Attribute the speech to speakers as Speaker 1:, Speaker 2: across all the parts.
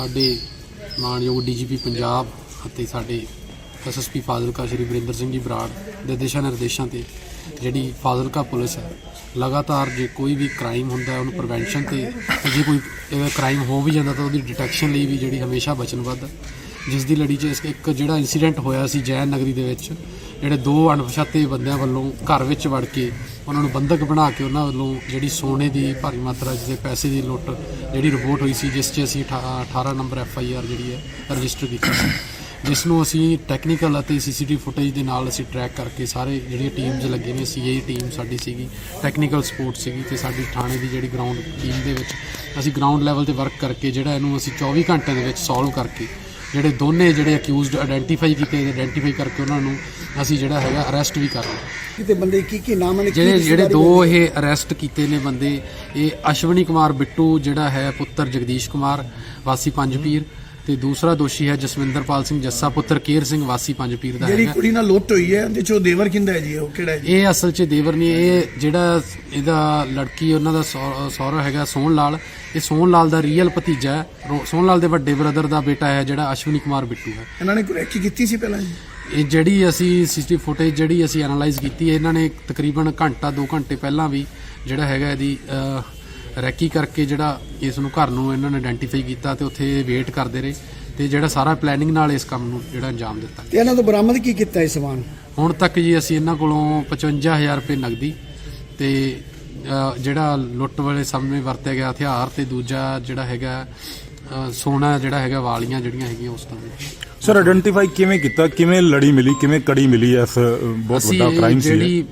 Speaker 1: ਸਾਡੇ ਮਾਨਯੋਗ ਡੀਜੀਪੀ ਪੰਜਾਬ ਅਤੇ ਸਾਡੇ ਐਸਐਸਪੀ ਫਾਜ਼ਿਲਕਾ ਸ਼੍ਰੀ ਵਰਿੰਦਰ ਸਿੰਘ ਜੀ ਬਰਾੜ ਦੇ ਦਿਸ਼ਾ ਨਿਰਦੇਸ਼ਾਂ ਤੇ ਜਿਹੜੀ ਫਾਜ਼ਿਲਕਾ ਪੁਲਿਸ ਹੈ, ਲਗਾਤਾਰ ਜੇ ਕੋਈ ਵੀ ਕ੍ਰਾਈਮ ਹੁੰਦਾ ਹੈ, ਉਹਨੂੰ ਪ੍ਰੀਵੈਂਸ਼ਨ ਤੇ, ਜੇ ਕੋਈ ਕ੍ਰਾਈਮ ਹੋ ਵੀ ਜਾਂਦਾ ਤਾਂ ਉਹਦੀ ਡਿਟੈਕਸ਼ਨ ਲਈ ਵੀ ਜਿਹੜੀ ਹਮੇਸ਼ਾ ਵਚਨਬੱਧ ਹੈ। ਜਿਸ ਦੀ ਲੜੀ 'ਚ ਇਸ- ਇੱਕ ਜਿਹੜਾ ਇਨਸੀਡੈਂਟ ਹੋਇਆ ਸੀ ਜੈਨ ਨਗਰੀ ਦੇ ਵਿੱਚ, ਜਿਹੜੇ ਦੋ ਅਣਪਛਾਤੇ ਬੰਦਿਆਂ ਵੱਲੋਂ ਘਰ ਵਿੱਚ ਵੜ ਕੇ ਉਹਨਾਂ ਨੂੰ ਬੰਦਕ ਬਣਾ ਕੇ ਉਹਨਾਂ ਵੱਲੋਂ ਜਿਹੜੀ ਸੋਨੇ ਦੀ ਭਾਰੀ ਮਾਤਰਾ 'ਚ ਦੇ ਪੈਸੇ ਦੀ ਲੁੱਟ ਜਿਹੜੀ ਰਿਪੋਰਟ ਹੋਈ ਸੀ, ਜਿਸ 'ਚ ਅਸੀਂ ਅਠਾ- 18 ਨੰਬਰ ਐਫ ਆਈ ਆਰ ਜਿਹੜੀ ਹੈ ਰਜਿਸਟਰ ਕੀਤੀ ਸੀ। ਜਿਸ ਨੂੰ ਅਸੀਂ ਟੈਕਨੀਕਲ ਅਤੇ ਸੀਸੀਟੀਵੀ ਫੁਟੇਜ ਦੇ ਨਾਲ ਅਸੀਂ ਟਰੈਕ ਕਰਕੇ ਸਾਰੇ ਜਿਹੜੀਆਂ ਟੀਮਸ ਲੱਗੇ ਨੇ ਸੀਆਈ ਟੀਮ ਸਾਡੀ ਸੀਗੀ ਟੈਕਨੀਕਲ ਸਪੋਰਟ ਸੀਗੀ ਤੇ ਸਾਡੀ ਥਾਣੇ ਦੀ ਜਿਹੜੀ ਗਰਾਊਂਡ ਟੀਮ ਦੇ ਵਿੱਚ ਅਸੀਂ ਗਰਾਊਂਡ ਲੈਵਲ ਤੇ ਵਰਕ ਕਰਕੇ ਜਿਹੜਾ ਇਹਨੂੰ ਅਸੀਂ 24 ਘੰਟੇ ਦੇ ਵਿੱਚ ਸੋਲਵ ਕਰਕੇ ਜਿਹੜੇ ਦੋਨੇ ਜਿਹੜੇ ਅਕਿਊਜ਼ਡ ਆਇਡੈਂਟੀਫਾਈ ਕੀਤੇ ਆਇਡੈਂਟੀਫਾਈ ਕਰਕੇ ਉਹਨਾਂ ਨੂੰ ਅਸੀਂ ਜਿਹੜਾ ਹੈਗਾ ਅਰੈਸਟ ਵੀ ਕਰ ਲਿਆ
Speaker 2: ਕਿਤੇ ਬੰਦੇ ਕੀ ਕੀ ਨਾਮ ਨੇ
Speaker 1: ਜਿਹੜੇ ਜਿਹੜੇ ਦੋ? ਇਹ ਅਰੈਸਟ ਕੀਤੇ ਨੇ ਬੰਦੇ ਇਹ ਅਸ਼ਵਨੀ ਕੁਮਾਰ ਬਿੱਟੂ ਜਿਹੜਾ ਹੈ ਪੁੱਤਰ ਜਗਦੀਸ਼ ਕੁਮਾਰ ਵਾਸੀ ਪੰਜ ਪੀਰ ਤੇ ਦੂਸਰਾ ਦੋਸ਼ੀ ਹੈ ਜਸਵਿੰਦਰਪਾਲ ਸਿੰਘ ਜੱਸਾ ਪੁੱਤਰ ਕੇਰ ਸਿੰਘ ਵਾਸੀ ਪੰਜ ਪੀਰ ਦਾ
Speaker 2: ਜਿਹੜੀ
Speaker 1: ਹੈਗਾ।
Speaker 2: ਕੁੜੀ ਨਾਲ ਲੁੱਟ ਹੋਈ ਹੈ ਉਹਦੇ ਚੋਂ ਦੇਵਰ ਕਿੰਦਾ ਹੈ ਜੀ? ਉਹ ਕਿਹੜਾ ਹੈ ਜੀ?
Speaker 1: ਇਹ ਅਸਲ 'ਚ ਦੇਵਰ ਨਹੀਂ ਇਹ ਜਿਹੜਾ ਇਹਦਾ ਲੜਕੀ ਉਹਨਾਂ ਦਾ ਸਹੁ- ਸਹੁਰਾ ਹੈਗਾ ਸੋਹਣ ਲਾਲ। ਇਹ ਸੋਹਣ ਲਾਲ ਦਾ ਰੀਅਲ ਭਤੀਜਾ ਹੈ। ਰੋ- ਸੋਹਣ ਲਾਲ ਦੇ ਵੱਡੇ ਬ੍ਰਦਰ ਦਾ ਬੇਟਾ ਹੈ ਜਿਹੜਾ ਅਸ਼ਵਨੀ ਕੁਮਾਰ ਬਿੱਟੂ ਹੈ।
Speaker 2: ਇਹਨਾਂ ਨੇ ਕੋਈ ਰੈਕੀ ਕੀਤੀ ਸੀ ਪਹਿਲਾਂ ਜੀ?
Speaker 1: ਇਹ ਜਿਹੜੀ ਅਸੀਂ ਸੀਸੀਟੀਵੀ ਫੁਟੇਜ ਜਿਹੜੀ ਅਸੀਂ ਐਨਾਲਾਈਜ਼ ਕੀਤੀ ਹੈ ਇਹਨਾਂ ਨੇ ਤਕਰੀਬਨ ਘੰਟਾ 2 ਘੰਟੇ ਪਹਿਲਾਂ ਵੀ ਜਿਹੜਾ ਹੈਗਾ ਇਹਦੀ ਅਹ, ਰੈਕੀ ਕਰਕੇ ਜਿਹੜਾ ਇਸ ਨੂੰ ਘਰ ਨੂੰ ਇਹਨਾਂ ਨੇ ਆਇਡੈਂਟੀਫਾਈ ਕੀਤਾ ਤੇ ਉੱਥੇ ਵੇਟ ਕਰਦੇ ਰਹੇ ਤੇ ਜਿਹੜਾ ਸਾਰਾ ਪਲੈਨਿੰਗ ਨਾਲ ਇਸ ਕੰਮ ਨੂੰ ਜਿਹੜਾ ਅੰਜਾਮ ਦਿੱਤਾ।
Speaker 2: ਤੇ ਇਹਨਾਂ ਤੋਂ ਬਰਾਮਦ ਕੀ ਕੀਤਾ ਇਹ ਸਮਾਨ?
Speaker 1: ਹੁਣ ਤੱਕ ਜੀ ਅਸੀਂ ਇਹਨਾਂ ਕੋਲੋਂ 55000 ਰੁਪਏ ਨਗਦੀ ਤੇ ਜਿਹੜਾ ਲੁੱਟ ਵਾਲੇ ਸਮੇਂ ਵਰਤਿਆ ਗਿਆ ਹਥਿਆਰ ਤੇ ਦੂਜਾ ਜਿਹੜਾ ਹੈਗਾ ਸੋਨਾ ਜਿਹੜਾ ਹੈਗਾ ਵਾਲੀਆਂ ਜਿਹੜੀਆਂ ਹੈਗੀਆਂ ਉਸ ਤਰ੍ਹਾਂ
Speaker 3: ਸਰ ਆਇਡੈਂਟੀਫਾਈ ਕਿਵੇਂ ਕੀਤਾ ਕਿਵੇਂ ਲੜੀ ਮਿਲੀ ਕਿਵੇਂ ਕੜੀ ਮਿਲੀ ਇਸ ਬਹੁਤ ਵੱਡਾ ਕ੍ਰਾਈਮ ਸੀ।
Speaker 1: ਜਿਹੜੀ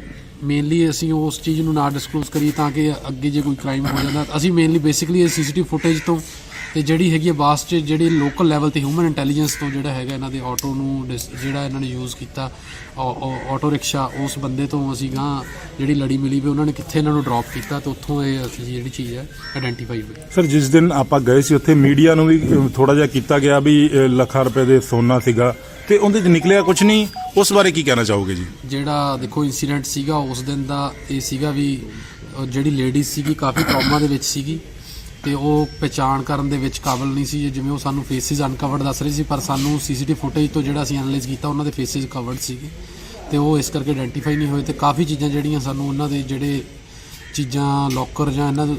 Speaker 1: ਮੇਨਲੀ ਅਸੀਂ ਉਸ ਚੀਜ਼ ਨੂੰ ਨਾ ਡਿਸਕਲੋਜ਼ ਕਰੀ ਤਾਂ ਕਿ ਅੱਗੇ ਜੇ ਕੋਈ ਕ੍ਰਾਈਮ ਹੋ ਜਾਂਦਾ ਅਸੀਂ ਮੇਨਲੀ ਬੇਸਿਕਲੀ ਇਹ ਸੀਸੀਟੀਵੀ ਫੁਟੇਜ ਤੋਂ ਤੇ ਜਿਹੜੀ ਹੈਗੀ ਹੈ ਬਾਸ ਚ ਜਿਹੜੀ ਲੋਕਲ ਲੈਵਲ ਤੇ ਹਿਊਮਨ ਇੰਟੈਲੀਜੈਂਸ ਤੋਂ ਜਿਹੜਾ ਹੈਗਾ ਇਹਨਾਂ ਦੇ ਆਟੋ ਨੂੰ ਡਿਸ- ਜਿਹੜਾ ਇਹਨਾਂ ਨੇ ਯੂਜ਼ ਕੀਤਾ ਆਟੋ ਰਿਕਸ਼ਾ ਉਸ ਬੰਦੇ ਤੋਂ ਅਸੀਂ ਗਾਂ ਜਿਹੜੀ ਲੜੀ ਮਿਲੀ ਵੀ ਉਹਨਾਂ ਨੇ ਕਿੱਥੇ ਇਹਨਾਂ ਨੂੰ ਡ੍ਰੌਪ ਕੀਤਾ ਤੇ ਉੱਥੋਂ ਇਹ ਅਸੀਂ ਜਿਹੜੀ ਚੀਜ਼ ਹੈ ਆਇਡੈਂਟੀਫਾਈ ਹੋਈ।
Speaker 3: ਸਰ ਜਿਸ ਦਿਨ ਆਪਾਂ ਗਏ ਸੀ, ਉੱਥੇ ਮੀਡੀਆ ਨੂੰ ਵੀ ਥੋੜਾ ਜਿਹਾ ਕੀਤਾ ਗਿਆ ਵੀ ਲੱਖਾਂ ਰੁਪਏ ਦੇ ਸੋਨਾ ਸੀਗਾ। ਤੇ ਉਹਦੇ ਚ ਨਿਕਲਿਆ ਕੁਝ ਨਹੀਂ, ਉਸ ਬਾਰੇ ਕੀ ਕਹਿਣਾ ਚਾਹੋਗੇ ਜੀ?
Speaker 1: ਜਿਹੜਾ ਦੇਖੋ ਇਨਸੀਡੈਂਟ ਸੀਗਾ, ਉਸ ਦਿਨ ਦਾ ਇਹ ਸੀਗਾ ਵੀ, ਅਹ, ਜਿਹੜੀ ਲੇਡੀ ਸੀਗੀ, ਕਾਫੀ ਟਰਾਮਾ ਦੇ ਵਿੱਚ ਸੀਗੀ ਤੇ ਉਹ ਪਛਾਣ ਕਰਨ ਦੇ ਵਿੱਚ ਕਾਬਲ ਨਹੀਂ ਸੀ। ਜਿਵੇਂ ਉਹ ਸਾਨੂੰ ਫੇਸਿਸ ਅਨਕਵਰਡ ਦੱਸ ਰਹੀ ਸੀ, ਪਰ ਸਾਨੂੰ ਸੀਸੀਟੀਵੀ ਫੁਟੇਜ ਤੋਂ ਜਿਹੜਾ ਅਸੀਂ ਐਨਾਲਾਈਜ਼ ਕੀਤਾ, ਉਹਨਾਂ ਦੇ ਫੇਸਿਸ ਕਵਰਡ ਸੀਗੇ ਤੇ ਉਹ ਇਸ ਕਰਕੇ ਆਇਡੈਂਟੀਫਾਈ ਨਹੀਂ ਹੋਏ ਤੇ ਕਾਫੀ ਚੀਜ਼ਾਂ ਜਿਹੜੀਆਂ ਸਾਨੂੰ ਉਹਨਾਂ ਦੇ ਜਿਹੜੇ ਚੀਜ਼ਾਂ ਲੋਕਰ ਜਾਂ ਇਹਨਾਂ ਦੇ,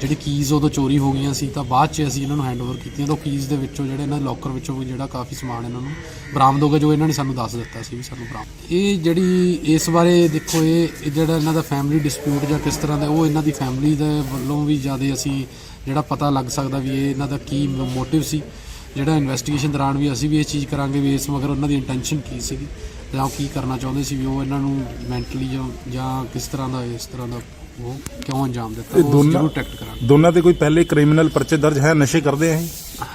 Speaker 1: ਜਿਹੜੀ ਕੀਜ਼ ਉਦੋਂ ਚੋਰੀ ਹੋ ਗਈਆਂ ਸੀ ਤਾਂ ਬਾਅਦ 'ਚ ਅਸੀਂ ਇਹਨਾਂ ਨੂੰ ਹੈਂਡਓਵਰ ਕੀਤੀਆਂ ਤਾਂ ਕੀਜ਼ ਦੇ ਵਿੱਚੋਂ ਜਿਹੜੇ ਇਹਨਾਂ ਦੇ ਲੋਕਰ ਵਿੱਚੋਂ ਵੀ ਜਿਹੜਾ ਕਾਫੀ ਸਮਾਨ ਇਹਨਾਂ ਨੂੰ ਬਰਾਮਦ ਹੋ ਗਿਆ ਜੋ ਇਹਨਾਂ ਨੇ ਸਾਨੂੰ ਦੱਸ ਦਿੱਤਾ ਸੀ ਵੀ ਸਾਨੂੰ ਬਰਾਮਦ। ਇਹ ਜਿਹੜੀ ਇਸ ਬਾਰੇ ਦੇਖੋ ਇਹ ਜਿਹੜਾ ਇਹਨਾਂ ਦਾ ਫੈਮਿਲੀ ਡਿਸਪਿਊਟ ਜਾਂ ਕਿਸ ਤਰ੍ਹਾਂ ਦਾ ਉਹ ਇਹਨਾਂ ਦੀ ਫੈਮਿਲੀ ਦੇ ਵੱਲੋਂ ਵੀ ਜ਼ਿਆਦਾ ਅਸੀਂ ਜਿਹੜਾ ਪਤਾ ਲੱਗ ਸਕਦਾ ਵੀ ਇਹ ਇਹਨਾਂ ਦਾ ਕੀ ਮੋਟਿਵ ਸੀ। ਜਿਹੜਾ ਇਨਵੈਸਟੀਗੇਸ਼ਨ ਦੌਰਾਨ ਵੀ ਅਸੀਂ ਵੀ ਇਹ ਚੀਜ਼ ਕਰਾਂਗੇ ਵੀ ਇਸ ਮਗਰ ਉਹਨਾਂ ਦੀ ਇੰਟੈਂਸ਼ਨ ਕੀ ਸੀਗੀ ਜਾਂ ਕੀ ਕਰਨਾ ਚਾਹੁੰਦੇ ਸੀ ਵੀ ਉਹ ਇਹਨਾਂ ਨੂੰ ਮੈਂਟਲੀ ਜਾਂ ਕਿਸ ਤਰ੍ਹਾਂ ਦਾ ਇਸ ਤਰ੍ਹਾਂ ਦਾ ਉਹ ਕਿਉਂ ਅੰਜਾਮ ਦਿੱਤਾ?
Speaker 3: ਇਹ
Speaker 1: ਉਹ
Speaker 3: ਦੋਨਾਂ-
Speaker 1: ਜ਼ਰੂਰ ਟੈਕਟ ਕਰਾਂਗੇ।
Speaker 3: ਦੋਨਾਂ ਤੇ ਕੋਈ ਪਹਿਲੇ ਕ੍ਰਿਮੀਨਲ ਪਰਚੇ ਦਰਜ ਹੈ ਨਸ਼ੇ ਕਰਦੇ ਆ ਇਹ?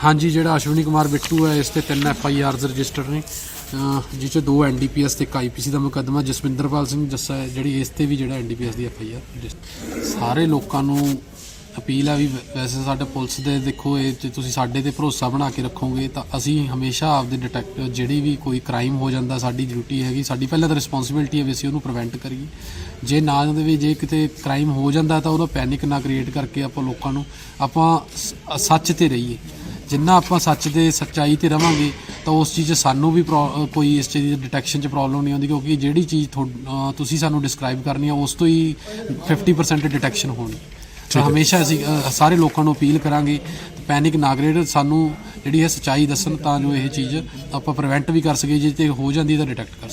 Speaker 1: ਹਾਂਜੀ ਜਿਹੜਾ ਅਸ਼ਵਨੀ ਕੁਮਾਰ ਬਿੱਟੂ ਹੈ ਇਸ ਤੇ ਤਿੰਨ ਐਫ ਆਈ ਆਰਜ਼ ਰਜਿਸਟਰ ਨੇ। ਅਹ ਜਿਸ ਚ ਦੋ ਐਨ ਡੀ ਪੀ ਐਸ ਤੇ ਇੱਕ ਆਈ ਪੀ ਸੀ ਦਾ ਮੁਕੱਦਮਾ ਜਸਵਿੰਦਰਪਾਲ ਸਿੰਘ ਜੱਸਾ ਹੈ ਜਿਹੜੀ ਇਸ ਤੇ ਵੀ ਜਿਹੜਾ ਐਨ ਡੀ ਪੀ ਐਸ ਦੀ ਐਫ ਆਈ ਆਰ ਸਾਰੇ ਲੋਕਾਂ ਨੂੰ ਅਪੀਲ ਆ ਵੀ ਵ- ਵੈਸੇ ਸਾਡੇ ਪੁਲਿਸ ਦੇ ਦੇਖੋ, ਇਹ ਜੇ ਤੁਸੀਂ ਸਾਡੇ ਤੇ ਭਰੋਸਾ ਬਣਾ ਕੇ ਰੱਖੋਗੇ ਤਾਂ ਅਸੀਂ ਹਮੇਸ਼ਾ ਆਪਦੇ ਡਿਟੈਕਟਿਵ ਜਿਹੜੀ ਵੀ ਕੋਈ ਕ੍ਰਾਈਮ ਹੋ ਜਾਂਦਾ, ਸਾਡੀ ਡਿਊਟੀ ਹੈਗੀ, ਸਾਡੀ ਪਹਿਲਾਂ ਤਾਂ ਰਿਸਪੌਂਸਿਬਿਲਟੀ ਹੈ ਵੀ ਅਸੀਂ ਉਹਨੂੰ ਪ੍ਰੀਵੈਂਟ ਕਰੀਏ। ਜੇ ਨਾ ਜਾਂਦੇ ਵੀ ਜੇ ਕਿਤੇ ਕ੍ਰਾਈਮ ਹੋ ਜਾਂਦਾ ਤਾਂ ਉਹਦਾ ਪੈਨਿਕ ਨਾ ਕ੍ਰੀਏਟ ਕਰਕੇ ਆਪਾਂ ਲੋਕਾਂ ਨੂੰ ਆਪਾਂ ਸ- ਸੱਚ ਤੇ ਰਹੀਏ। ਜਿੰਨਾ ਆਪਾਂ ਸੱਚ ਦੇ, ਸੱਚਾਈ ਤੇ ਰਵਾਂਗੇ ਤਾਂ ਉਸ ਚੀਜ਼ 'ਚ ਸਾਨੂੰ ਵੀ ਪ੍ਰੋ- ਕੋਈ ਇਸ ਚੀਜ਼ ਦੀ ਡਿਟੈਕਸ਼ਨ 'ਚ ਪ੍ਰੋਬਲਮ ਨਹੀਂ ਆਉਂਦੀ ਕਿਉਂਕਿ ਜਿਹੜੀ ਚੀਜ਼ ਤੁਸੀਂ ਸਾਨੂੰ ਡਿਸਕ੍ਰਾਈਬ ਕਰਨੀ ਆ, ਉਸ ਤੋਂ ਹੀ 50% ਡਿਟੈਕਸ਼ਨ ਹੋਣੀ। ਤਾਂ ਹਮੇਸ਼ਾ ਅਸੀਂ ਅ, ਸਾਰੇ ਲੋਕਾਂ ਨੂੰ ਅਪੀਲ ਕਰਾਂਗੇ ਪੈਨਿਕ ਨਾਗਰਿਕ ਸਾਨੂੰ ਜਿਹੜੀ ਹੈ ਸੱਚਾਈ ਦੱਸਣ ਤਾਂ ਜੋ ਇਹ ਚੀਜ਼ ਆਪਾਂ ਪ੍ਰੀਵੈਂਟ ਵੀ ਕਰ ਸਕੀਏ ਜੇ ਤੇ ਹੋ ਜਾਂਦੀ ਤਾਂ ਡਿਟੈਕਟ ਕਰ